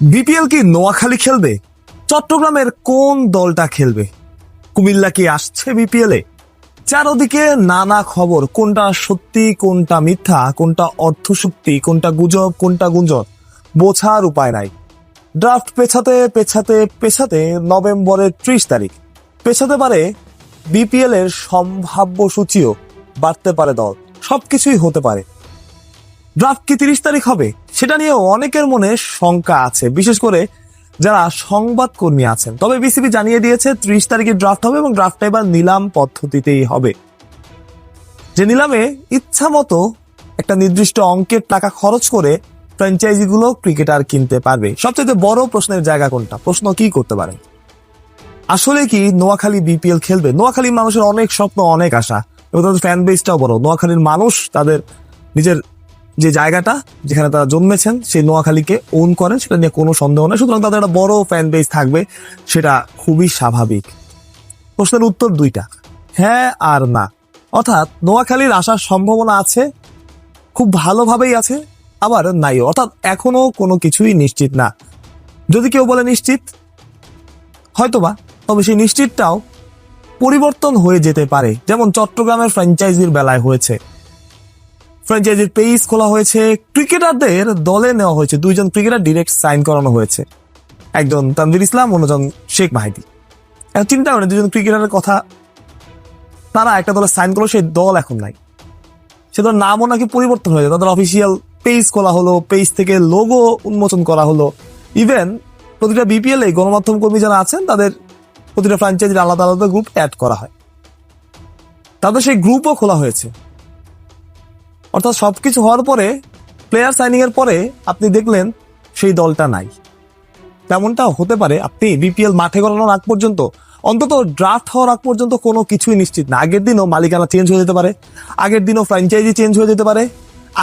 BPL কি নোয়াখালী খেলবে? চট্টগ্রামের কোন দলটা খেলবে? কুমিল্লা কি আসছে বিপিএল? চারদিকে নানা খবর, কোনটা সত্যি, কোনটা মিথ্যা, কোনটা অর্থশক্তি, কোনটা গুজব, কোনটা গুঞ্জন, বোঝার উপায় নাই। ড্রাফট পেছাতে পেছাতে পেছাতে নভেম্বরের ত্রিশ তারিখ। পেছাতে পারে বিপিএল এর সম্ভাব্য সূচিও, বাড়তে পারে দল, সবকিছুই হতে পারে। ড্রাফট কি তিরিশ তারিখ হবে? সেটা নিয়েও অনেকের মনে শঙ্কা আছে, বিশেষ করে যারা সংবাদ কর্মী আছেন। তবে বিসিবি জানিয়ে দিয়েছে, ত্রিশ তারিখে ড্রাফট হবে এবং ড্রাফটটা এবার নিলাম পদ্ধতিতেই হবে। যে নিলামে ইচ্ছা মতো একটা নির্দিষ্ট অঙ্কের টাকা খরচ করে ফ্র্যাঞ্চাইজিগুলো ক্রিকেটার কিনতে পারবে। সবচেয়ে বড় প্রশ্নের জায়গা কোনটা? প্রশ্ন কি করতে পারে? আসলে কি নোয়াখালী বিপিএল খেলবে? নোয়াখালীর মানুষের অনেক স্বপ্ন, অনেক আশা। এবং তাদের ফ্যান বেসটাও বড়। নোয়াখালীর মানুষ তাদের নিজের যে জায়গাটা যেখানে তারা জন্মেছেন, সেই নোয়াখালীকে ওন করেন, সেটা নিয়ে কোনো সন্দেহ নেই। সুতরাং তাদের একটা বড় ফ্যান বেস থাকবে, সেটা খুবই স্বাভাবিক। প্রশ্নের উত্তর দুইটা। হ্যাঁ আর না। অর্থাৎ নোয়াখালীর আসার সম্ভাবনা আছে, খুব ভালোভাবেই আছে, আবার নাইও। অর্থাৎ এখনও কোনো কিছুই নিশ্চিত না। যদি কেউ বলে নিশ্চিত, হয়তোবা, তবে সেই নিশ্চিতটাও পরিবর্তন হয়ে যেতে পারে। যেমন চট্টগ্রামের ফ্র্যাঞ্চাইজির বেলায় হয়েছে। ফ্র্যাঞ্চাইজির পেজ খোলা হয়েছে। ক্রিকেটারদের দলে নেওয়া হয়েছে। দুইজন ক্রিকেটার ডিরেক্ট সাইন করানো হয়েছে। একজন তানভীর ইসলাম, অন্যজন শেখ মাহিদি। এখন চিন্তা করেন দুজন ক্রিকেটারের কথা। তারা একটা দলে সাইন করল, সেই দল এখন নাই। সে দলের নামও নাকি পরিবর্তন হয়ে যায়। তাদের অফিসিয়াল পেজ খোলা হলো পেজ থেকে লোগো উন্মোচন করা হলো। ইভেন প্রতিটা বিপিএল এ গণমাধ্যম কর্মী যারা আছেন, তাদের প্রতিটা ফ্র্যাঞ্চাইজির আলাদা আলাদা গ্রুপ অ্যাড করা হয়। তাদের সেই গ্রুপও খোলা হয়েছে। অর্থাৎ সবকিছু হওয়ার পরে প্লেয়ার সাইনিং এর পরে আপনি দেখলেন সেই দলটা নাই। তেমনটা হতে পারে, আপনি বিপিএল মাঠে গড়ানোর আগ পর্যন্ত, অন্তত ড্রাফট হওয়ার আগ পর্যন্ত কোনো কিছুই নিশ্চিত না। আগের দিনও মালিকানা চেঞ্জ হয়ে যেতে পারে, আগের দিনও ফ্র্যাঞ্চাইজি চেঞ্জ হয়ে যেতে পারে,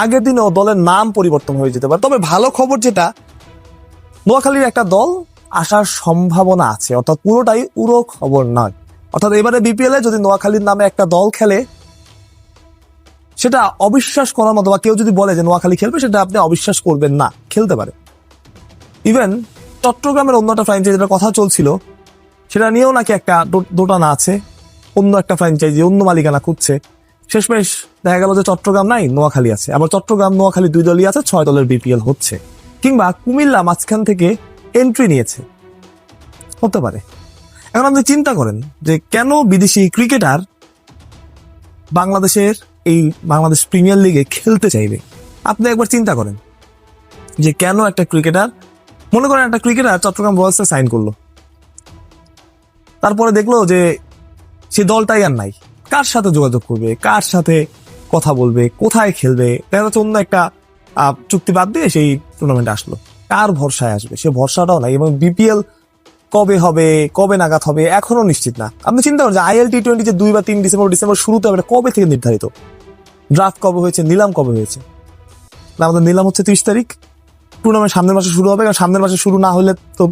আগের দিনও দলের নাম পরিবর্তন হয়ে যেতে পারে। তবে ভালো খবর যেটা, নোয়াখালীর একটা দল আসার সম্ভাবনা আছে, অর্থাৎ পুরোটাই উড়ো খবর নয়। অর্থাৎ এবারে বিপিএল যদি নোয়াখালীর নামে একটা দল খেলে সেটা অবিশ্বাস করার মতো বা কেউ যদি বলে যে নোয়াখালী খেলবে, সেটা আপনি অবিশ্বাস করবেন না। খেলতে পারে। ইভেন চট্টগ্রামের অন্য একটা ফ্র্যাঞ্চাইজির কথা চলছিল, সেটা নিয়েও নাকি একটা দোটানা আছে। অন্য একটা ফ্র্যাঞ্চাইজি অন্য মালিকানা খুঁজছে। শেষমেশ দেখা গেল যে চট্টগ্রাম নাই, নোয়াখালী আছে। আবার চট্টগ্রাম, নোয়াখালী দুই দলই আছে, ছয় দলের বিপিএল হচ্ছে। কিংবা কুমিল্লা মাঝখান থেকে এন্ট্রি নিয়েছে। হতে পারে। এখন আপনি চিন্তা করেন যে কেন বিদেশি ক্রিকেটার বাংলাদেশের এই বাংলাদেশ প্রিমিয়ার লিগে খেলতে চাইবে। আপনি একবার চিন্তা করেন যে কেন একটা ক্রিকেটার, মনে করেন একটা ক্রিকেটার চট্টগ্রাম রয়্যালসে সাইন করল। তারপরে দেখল যে সে দলটাই আর নাই। কার সাথে যোগাযোগ করবে, কার সাথে কথা বলবে, কোথায় খেলবে, দেখা যাচ্ছে অন্য একটা চুক্তি বাদ দিয়ে সেই টুর্নামেন্টে আসলো। কার ভরসায় আসবে? সে ভরসাটাও নাই এবং বিপিএল কবে হবে, কবে নাগাদ হবে, এখনও নিশ্চিত না। আপনি চিন্তা করেন যে আইএল টি টোয়েন্টি যে দুই বা তিন ডিসেম্বর ডিসেম্বর শুরুতে হবে কবে থেকে নির্ধারিত? ড্রাফট কবে হয়েছে নিলাম কবে হয়েছে? না, আমাদের নিলাম হচ্ছে ত্রিশ তারিখ। টুর্নামেন্ট সামনের মাসে শুরু হবে কারণ সামনের মাসে শুরু না হলে তো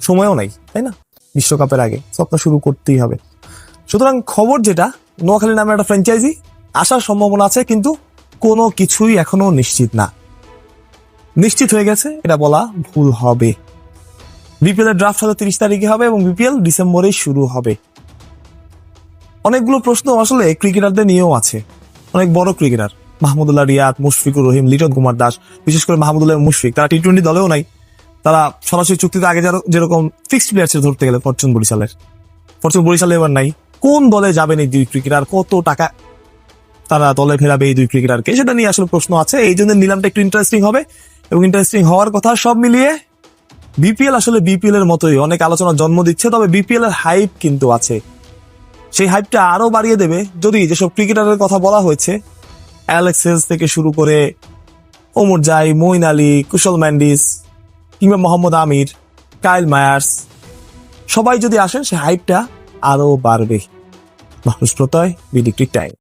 সময়ও নাই তাই না? বিশ্বকাপের আগে স্বপ্ন শুরু করতেই হবে। সুতরাং খবর যেটা নোয়াখালী নামে একটা ফ্র্যাঞ্চাইজি আসার সম্ভাবনা আছে কিন্তু কোনো কিছুই এখনও নিশ্চিত না। নিশ্চিত হয়ে গেছে এটা বলা ভুল হবে। বিপিএল এর ড্রাফট হয়তো তিরিশ তারিখে হবে এবং বিপিএল ডিসেম্বরেই শুরু হবে। অনেকগুলো প্রশ্ন আসলে ক্রিকেটারদের নিয়েও আছে। অনেক বড় ক্রিকেটার মাহমুদুল্লাহ রিয়াদ, মুশফিকুর রহিম, লিটন কুমার দাস, বিশেষ করে মাহমুদুল্লাহ মুশফিক। তারা টি টোয়েন্টি দলেও নাই। তারা সরাসরি চুক্তিতে আগে যারা- যেরকম ফিক্সড প্লেয়ার ছিল ধরতে গেলে ফরচুন বরিশালের। ফরচুন বরিশালে এবার নাই। কোন দলে যাবেন এই দুই ক্রিকেটার কত টাকা তারা দলে ফেরাবে এই দুই ক্রিকেটারকে সেটা নিয়ে আসলে প্রশ্ন আছে। এই জন্য নিলামটা একটু ইন্টারেস্টিং হবে। এবং ইন্টারেস্টিং হওয়ার কথা সব মিলিয়ে বিপিএল আসলে বিপিএল এর মতোই। অনেক আলোচনা জন্ম দিচ্ছে, তবে বিপিএল এর হাইপ কিন্তু আছে। সেই হাইপটা আরও বাড়িয়ে দেবে। যদি যেসব ক্রিকেটারের কথা বলা হয়েছে অ্যালেক্সেস থেকে শুরু করে ওমর জাই মইন আলী, কুশল ম্যান্ডিস কিংবা মোহাম্মদ আমির, কাইল মায়ার্স, সবাই যদি আসেন সে হাইপটা আরও বাড়বে। মানুষ প্রত্যয় বিডিক্টিক টাইম।